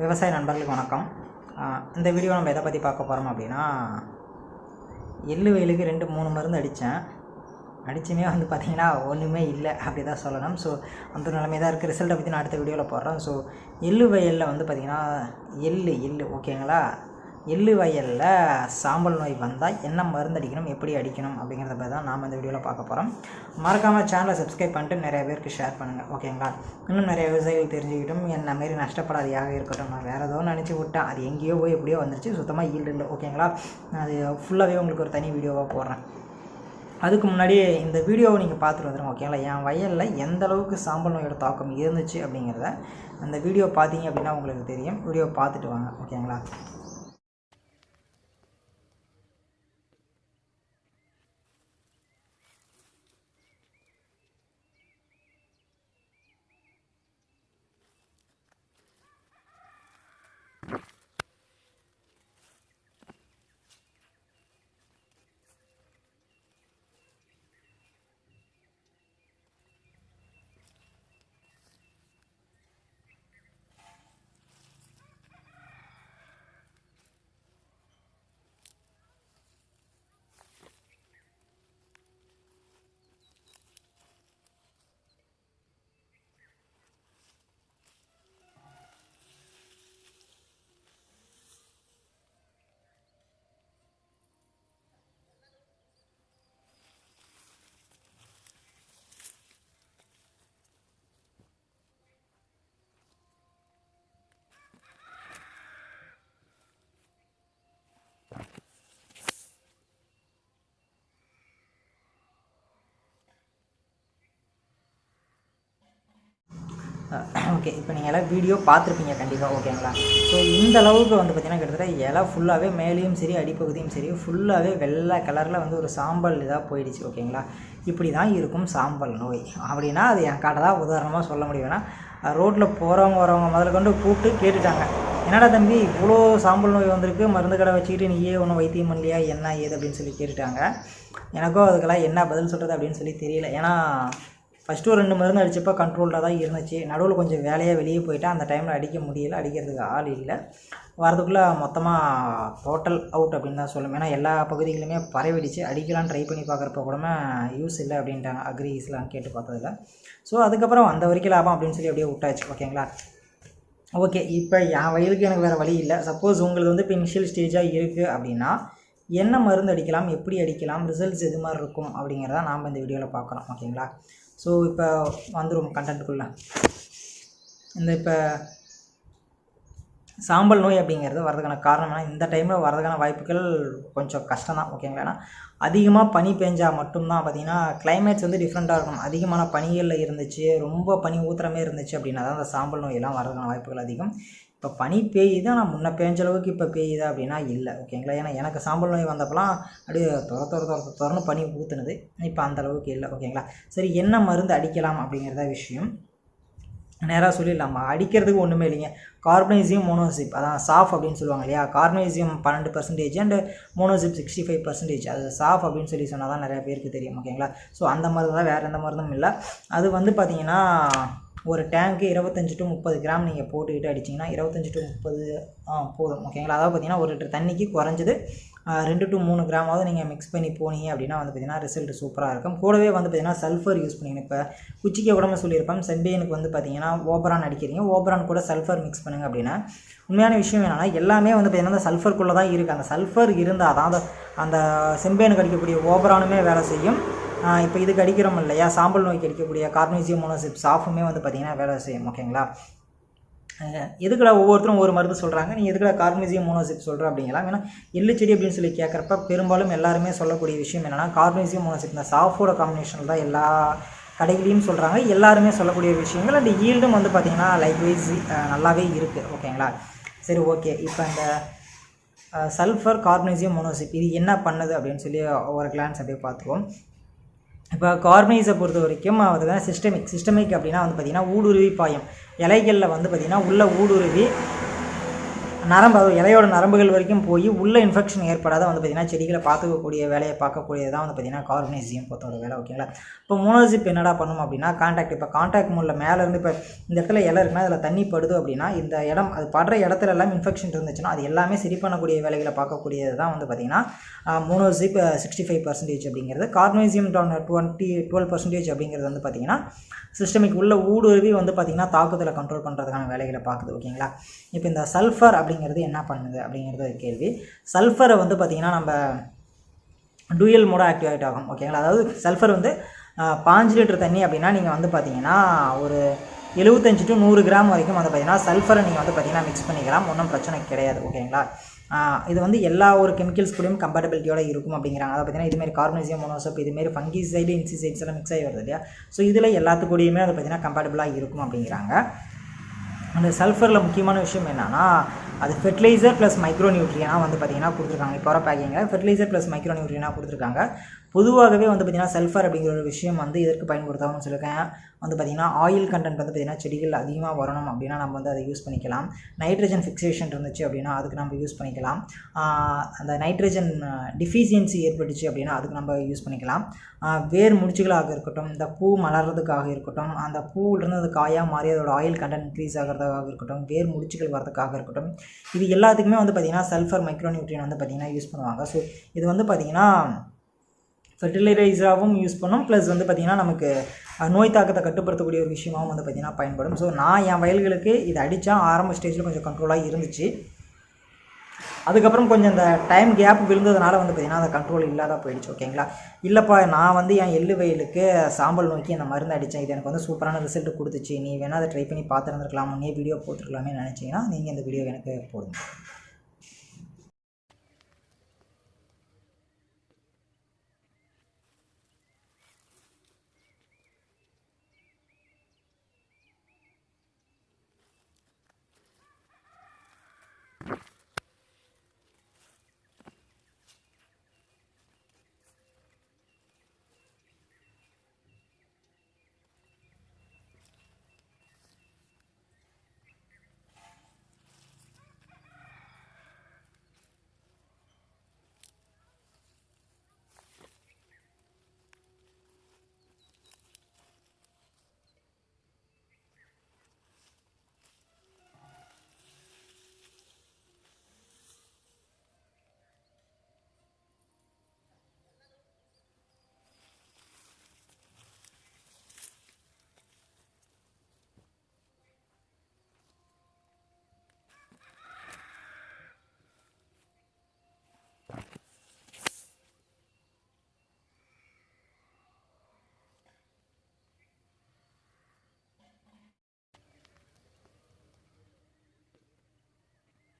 விவசாய நண்பர்களுக்கு வணக்கம். இந்த வீடியோ நம்ம எதை பற்றி பார்க்க போகிறோம் அப்படின்னா எள்ளு வயலுக்கு ரெண்டு மூணு மருந்து அடித்தேன். அடிச்சுமே வந்து பார்த்திங்கன்னா ஒன்றுமே இல்லை அப்படி தான் சொல்லணும். ஸோ அந்த நிலைமை தான் இருக்குது ரிசல்ட்டை பற்றி நான் அடுத்த வீடியோவில் போடுறேன். ஸோ எள்ளு வயலில் வந்து பார்த்திங்கன்னா எள்ளு எள்ளு ஓகேங்களா எள்ளு வயலில் சாம்பல் நோய் வந்தால் என்ன மருந்து அடிக்கணும் எப்படி அடிக்கணும் அப்படிங்கிறத பற்றி தான் நாம் இந்த வீடியோவில் பார்க்க போகிறோம் மறக்காமல் சேனலை சப்ஸ்கிரைப் பண்ணிட்டு நிறைய பேருக்கு ஷேர் பண்ணுங்கள் ஓகேங்களா இன்னும் நிறைய விவசாயிகள் தெரிஞ்சுக்கிட்டும் என்ன மாரி நஷ்டப்படாதையாக இருக்கட்டும். நான் வேறு ஏதோ நினச்சி விட்டேன். அது எங்கேயோ போய் எப்படியோ வந்துருச்சு. சுத்தமாக ஈல்டு இல்லை ஓகேங்களா அது ஃபுல்லாகவே உங்களுக்கு ஒரு தனி வீடியோவாக போடுறேன். அதுக்கு முன்னாடி இந்த வீடியோவை நீங்கள் பார்த்துட்டு வந்துடுங்க ஓகேங்களா என் வயலில் எந்த அளவுக்கு சாம்பல் நோயோட தாக்கம் இருந்துச்சு அப்படிங்கிறத அந்த வீடியோ பார்த்தீங்க அப்படின்னா உங்களுக்கு தெரியும். வீடியோ பார்த்துட்டு வாங்க ஓகேங்களா ஓகே இப்போ நீங்கள் எல்லாம் வீடியோ பார்த்துருப்பீங்க கண்டிப்பாக ஓகேங்களா? ஸோ இந்த அளவுக்கு வந்து பார்த்தீங்கன்னா கிட்டத்தட்ட இலை ஃபுல்லாகவே மேலேயும் சரி அடிப்பகுதியும் சரி ஃபுல்லாகவே வெள்ளை கலரில் வந்து ஒரு சாம்பல் இதாக போயிடுச்சு ஓகேங்களா? இப்படி தான் இருக்கும் சாம்பல் நோய். அப்படின்னா அது என் கடை தான் உதாரணமாக சொல்ல முடியும்னா ரோட்டில் போகிறவங்க வரவங்க முதல்ல கொண்டு கூப்பிட்டு கேட்டுட்டாங்க. என்னடா தம்பி இவ்வளோ சாம்பல் நோய் வந்திருக்கு மருந்து கடை வச்சுக்கிட்டு நீயே ஒன்றும் வைத்தியம் பண்ணலையா என்ன ஏது அப்படின்னு சொல்லி கேட்டுட்டாங்க. எனக்கும் அதுக்கெல்லாம் என்ன பதில் சொல்கிறது அப்படின்னு சொல்லி தெரியல. ஏன்னா ஃபஸ்ட்டு ஒரு ரெண்டு மருந்து அடித்தப்போ கண்ட்ரோல்டாக தான் இருந்துச்சு. நடுவில் கொஞ்சம் வேலையாக வெளியே போயிட்டேன் அந்த டைமில் அடிக்க முடியல. அடிக்கிறதுக்கு ஆள் இல்லை. வரதுக்குள்ளே மொத்தமாக டோட்டல் அவுட் அப்படின்னு தான் சொல்லுவேன். ஏன்னா எல்லா பகுதிகளுமே பரவிடுச்சு. அடிக்கலாம்னு ட்ரை பண்ணி பார்க்குறப்ப கூட யூஸ் இல்லை அப்படின்ட்டாங்க. அக்ரிஸ்லாம் கேட்டு பார்த்ததில்ல ஸோ அதுக்கப்புறம் அந்த வரைக்கும் லாபம் அப்படின்னு சொல்லி அப்படியே விட்டாச்சு. ஓகேங்களா ஓகே இப்போ என் வயலுக்கு எனக்கு வேறு வழி இல்லை. சப்போஸ் உங்களுக்கு வந்து இப்போ இனிஷியல் ஸ்டேஜாக இருக்குது அப்படின்னா என்ன மருந்து அடிக்கலாம் எப்படி அடிக்கலாம் ரிசல்ட்ஸ் எது மாதிரி இருக்கும் அப்படிங்கிறத நாம் இந்த வீடியோவில் பார்க்குறோம். ஓகேங்களா ஸோ இப்போ வந்துடும் கண்டென்ட்டுக்குள்ளே இந்த இப்போ சாம்பல் நோய் அப்படிங்கிறது வரதுக்கான காரணம்னா இந்த டைமில் வரதுக்கான வாய்ப்புகள் கொஞ்சம் கஷ்டம் தான் ஓகேங்களா ஏன்னா அதிகமாக பனி பெஞ்சால் மட்டும்தான் பார்த்தீங்கன்னா கிளைமேட்ஸ் வந்து டிஃப்ரெண்ட்டாக இருக்கும் அதிகமான பனிகளில் இருந்துச்சு ரொம்ப பனி ஊத்துறமே இருந்துச்சு அப்படின்னா தான் அந்த சாம்பல் நோயெல்லாம் வரதுக்கான வாய்ப்புகள் அதிகம். இப்போ பனி பெய்யுது? ஆனால் முன்ன பெஞ்ச அளவுக்கு இப்போ பெய்யுதா அப்படின்னா இல்லை ஓகேங்களா ஏன்னா எனக்கு சாம்பல் நோய் வந்தப்பெல்லாம் அப்படியே துற துற துற துறன்னு பனி ஊற்றுனது இப்போ அந்தளவுக்கு இல்லை ஓகேங்களா சரி என்ன மருந்து அடிக்கலாம் அப்படிங்கிறத விஷயம். நேராக சொல்லிடலாமா. அடிக்கிறதுக்கு ஒன்றுமே இல்லைங்க. கார்பனைசியம் மோனோசிப் அதான் சாஃப் அப்படின்னு சொல்லுவாங்க இல்லையா? கார்பனைசியம் பன்னெண்டு பர்சன்டேஜ் அண்டு மோனோசிப் சிக்ஸ்டி ஃபைவ் பர்சன்டேஜ் அது சாஃப் அப்படின்னு சொல்லி சொன்னால் தான் நிறைய பேருக்கு தெரியும் ஓகேங்களா ஸோ அந்த மருந்து தான் வேறு எந்த மருந்தும் இல்லை. அது வந்து பார்த்தீங்கன்னா ஒரு டேங்க்கு இருபத்தஞ்சி டு முப்பது கிராம் நீங்கள் போட்டுக்கிட்டு அடிச்சிங்கன்னா இருபத்தஞ்சி டு முப்பது ஆ போதும். ஓகேங்களா அதாவது பார்த்தீங்கன்னா ஒரு லிட்டர் தண்ணிக்கு குறைஞ்சது ரெண்டு டு மூணு கிராமாவது நீங்கள் மிக்ஸ் பண்ணி போனீங்க அப்படின்னா வந்து பார்த்தீங்கன்னா ரிசல்ட் சூப்பராக இருக்கும். கூடவே வந்து பார்த்தீங்கன்னா சல்ஃபர் யூஸ் பண்ணிக்கணும். இப்போ குச்சிக்க உடம்பு சொல்லியிருப்பேன். செம்பேனுக்கு வந்து பார்த்தீங்கன்னா ஓபரான் அடிக்கிறீங்க. ஓபரான் கூட சல்ஃபர் மிக்ஸ் பண்ணுங்க அப்படின்னா உண்மையான விஷயம் என்னென்னா எல்லாமே வந்து பார்த்தீங்கன்னா அந்த சல்ஃபர்க்குள்ளே தான் இருக்குது அந்த சல்ஃபர் இருந்தால் தான் அந்த அந்த செம்பேனுக்கு அடிக்கக்கூடிய ஓபரானுமே வேலை செய்யும். இப்போ இதுக்கு அடிக்கிறோம் இல்லையா? சாம்பல் நோய்க்கு அடிக்கக்கூடிய கார்னோசியம் மோனோசிப் சாஃபுமே வந்து பார்த்தீங்கன்னா வேலை செய்யும் ஓகேங்களா? எதுக்கடா ஒவ்வொருத்தரும் ஒரு மருந்து சொல்கிறாங்க நீ எதுக்கடா கார்னிசியம் மோனோசிப் சொல்கிற அப்படிங்கலாம் ஏன்னா எள்ளு செடி அப்படின்னு சொல்லி கேட்குறப்ப பெரும்பாலும் எல்லாருமே சொல்லக்கூடிய விஷயம் என்னென்னா கார்னிசியம் மோனோசிப் இந்த சாஃபோட காம்பினேஷன் தான் எல்லா கடைகளையும் சொல்கிறாங்க எல்லாருமே சொல்லக்கூடிய விஷயங்கள். அந்த ஈல்டும் வந்து பார்த்திங்கன்னா லைக்வைஸ் நல்லாவே இருக்குது ஓகேங்களா? சரி ஓகே. இப்போ இந்த சல்ஃபர் கார்பனைசியம் மோனோசிப் இது என்ன பண்ணுது அப்படின்னு சொல்லி ஒரு கிளான்ஸ் அப்படியே பார்த்துருவோம் இப்போ கார்பனைஸை பொறுத்த வரைக்கும் அதுக்கான சிஸ்டமிக் சிஸ்டமிக் அப்படின்னா வந்து பார்த்திங்கன்னா ஊடுருவி பாயம். இலைகளில் வந்து பார்த்திங்கன்னா உள்ள ஊடுருவி நரம்பு அது இலையோட நரம்புகள் வரைக்கும் போய் உள்ள இன்ஃபெக்ஷன் ஏற்படாத வந்து பார்த்திங்கன்னா செடிகளை பார்த்துக்கக்கூடிய வேலையை பார்க்கக்கூடியது தான் வந்து பார்த்திங்கன்னா கார்பனைசியம் பொறுத்தோட வேலை ஓகேங்களா இப்போ மோனோசிப் என்னடா பண்ணும் அப்படின்னா கான்டாக்ட் இப்போ கான்டாக்ட் மூலில் மேலேருந்து இப்போ இந்த இடத்துல இலை இருக்குன்னா அதில் தண்ணி படுது அப்படின்னா இந்த இடம் அது படுற இடத்துல எல்லாம் இன்ஃபெக்ஷன் இருந்துச்சுன்னா அது எல்லாமே சரி பண்ணக்கூடிய வேலைகளை பார்க்கக்கூடியது தான் வந்து பார்த்திங்கன்னா மோனோசிப் சிக்ஸ்டி ஃபைவ் பர்சன்டேஜ் அப்படிங்கிறது. கார்பனைசியம் டுவெண்ட்டி டுவெல் பர்சன்டேஜ் அப்படிங்கிறது வந்து பார்த்திங்கன்னா சிஸ்டமிக் உள்ள ஊடுருவி வந்து பார்த்திங்கன்னா தாக்குதலை கண்ட்ரோல் பண்ணுறதுக்கான வேலைகளை பார்க்குது ஓகேங்களா இப்போ இந்த சல்ஃபர் அப்படி அப்படிங்கிறது என்ன பண்ணுது அப்படிங்கிறது ஒரு கேள்வி. சல்ஃபரை வந்து பார்த்திங்கன்னா நம்ம டூயல் மோட ஆக்டிவேட் ஆகும் ஓகேங்களா அதாவது சல்ஃபர் வந்து பாஞ்சு லிட்டர் தண்ணி அப்படின்னா நீங்கள் வந்து பார்த்தீங்கன்னா ஒரு எழுபத்தஞ்சு டு நூறு கிராம் வரைக்கும் வந்து பார்த்தீங்கன்னா சல்ஃபரை நீங்கள் வந்து பார்த்தீங்கன்னா மிக்ஸ் பண்ணிக்கலாம். ஒன்றும் பிரச்சனை கிடையாது ஓகேங்களா இது வந்து எல்லா ஒரு கெமிக்கல்ஸ் கூடயும் கம்பேட்டபிலிட்டியோட இருக்கும் அப்படிங்கிறாங்க. அதை பார்த்தீங்கன்னா இதுமாரி கார்பனேசியம் மோனோசப் இதுமாரி ஃபங்கிசைடு இன்சிசைட்ஸ் எல்லாம் மிக்ஸ் ஆகி வருது இல்லையா? ஸோ இதில் எல்லாத்துக்கூடயுமே அது பார்த்தீங்கன்னா கம்பேட்டபிளாக இருக்கும் அப்படிங்கிறாங்க. அந்த சல்ஃபரில் முக்கியமான விஷயம் என்னென்னா அது ஃபெர்டிலைசர் ப்ளஸ் மைக்ரோ நியூட்ரியனாக வந்து பார்த்தீங்கன்னா கொடுத்துருக்காங்க. இப்போ வர பேக்கிங்கில் ஃபெர்டிலைசர் ப்ளஸ் மைக்ரோ நியூட்ரியனாக கொடுத்துருக்காங்க. பொதுவாகவே வந்து பார்த்திங்கன்னா சல்ஃபர் அப்படிங்கிற ஒரு விஷயம் வந்து எதற்கு பயன்படுத்தாமல் சொல்லியிருக்கேன் வந்து பார்த்திங்கன்னா ஆயில் கண்டென்ட் வந்து பார்த்திங்கன்னா செடிகள் அதிகமாக வரணும் அப்படின்னா நம்ம வந்து அதை யூஸ் பண்ணிக்கலாம். நைட்ரஜன் ஃபிக்சேஷன் இருந்துச்சு அப்படின்னா அதுக்கு நம்ம யூஸ் பண்ணிக்கலாம். அந்த நைட்ரஜன் டிஃபிஷியன்சி ஏற்பட்டுச்சு அப்படின்னா அதுக்கு நம்ம யூஸ் பண்ணிக்கலாம். வேர் முடிச்சுகளாக இருக்கட்டும் இந்த பூ மலர்றதுக்காக இருக்கட்டும் அந்த பூவிலிருந்து அது காயாக மாறி அதோட ஆயில் கண்டென்ட் இன்க்ரீஸ் ஆகிறதுக்காக இருக்கட்டும் வேர் முடிச்சுகள் வரதுக்காக இருக்கட்டும் இது எல்லாத்துக்குமே வந்து பார்த்திங்கன்னா சல்ஃபர் மைக்ரோ நியூட்ரியன் வந்து பார்த்திங்கன்னா யூஸ் பண்ணுவாங்க. ஸோ இது வந்து பார்த்திங்கன்னா ஃபெர்டிலைசராகவும் யூஸ் பண்ணோம். ப்ளஸ் வந்து பார்த்திங்கன்னா நமக்கு நோய் தாக்கத்தை கட்டுப்படுத்தக்கூடிய ஒரு விஷயமாகவும் வந்து பார்த்திங்கன்னா பயன்படும். ஸோ நான் என் வயல்களுக்கு இது அடித்தா ஆரம்ப ஸ்டேஜில் கொஞ்சம் கண்ட்ரோலாக இருந்துச்சு. அதுக்கப்புறம் கொஞ்சம் இந்த டைம் கேப் விழுந்ததுனால வந்து பார்த்திங்கன்னா அந்த கண்ட்ரோல் இல்லாத போயிடுச்சு ஓகேங்களா இல்லைப்பா நான் வந்து என் எள்ளு வயலுக்கு சாம்பல் நோக்கி அந்த மருந்து அடித்தேன். இது எனக்கு வந்து சூப்பரான ரிசல்ட் கொடுத்துச்சு. நீ வேணால் அதை ட்ரை பண்ணி பார்த்துருந்துருக்கலாமா நீ வீடியோ போட்டுருக்கலாமே நினச்சிங்கன்னா நீங்கள் இந்த வீடியோ எனக்கு போடுங்க.